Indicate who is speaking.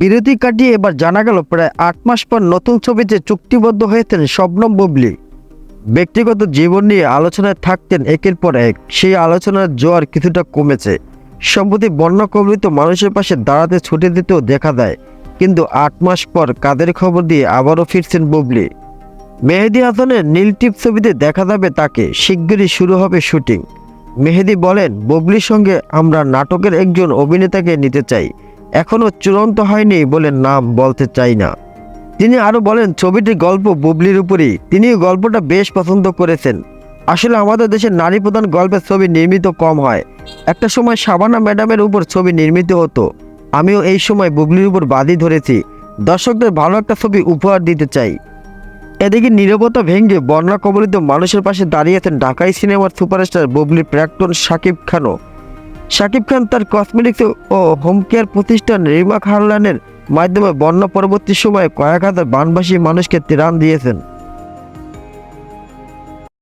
Speaker 1: বিরতি কাটিয়ে এবার জানা গেল প্রায় আট মাস পর নতুন ছবিতে চুক্তিবদ্ধ হয়েছেন শবনম বুবলি। ব্যক্তিগত জীবন নিয়ে আলোচনায় থাকতেন একের পর এক। সেই আলোচনার জোয়ার কিছুটা কমেছে। সম্প্রতি বন্যা কবলিত মানুষের পাশে দাঁড়াতে ছুটে দিতেও দেখা দেয়। কিন্তু আট মাস পর কাদের খবর দিয়ে আবারও ফিরছেন বুবলি। মেহেদি হাসানের নীল টিপ ছবিতে দেখা যাবে তাকে। শিগগিরই শুরু হবে শুটিং। মেহেদি বলেন, বুবলির সঙ্গে আমরা নাটকের একজন অভিনেতাকে নিতে চাই। এখনও চূড়ান্ত হয়নি বলে নাম বলতে চাই না। তিনি আরও বলেন, ছবিটির গল্প বুবলির উপরই। তিনি গল্পটা বেশ পছন্দ করেছেন। আসলে আমাদের দেশে নারী প্রধান গল্পের ছবি নির্মিত কম হয়। একটা সময় শাবানা ম্যাডামের উপর ছবি নির্মিত হতো। আমিও এই সময় বুবলির উপর বাদি ধরেছি। দর্শকদের ভালো একটা ছবি উপহার দিতে চাই। এদিকে নীরবতা ভেঙে বন্যা কবলিত মানুষের পাশে দাঁড়িয়েছেন ঢাকাই সিনেমার সুপারস্টার বুবলি প্রাক্তন শাকিব খানও। শাকিব খান তার কসমেটিক্স ও হোম কেয়ার প্রতিষ্ঠান রিমা খারলানের মাধ্যমে বন্যা পরবর্তী সময়ে কয়েক হাজার বানবাসী মানুষকে ত্রাণ দিয়েছেন।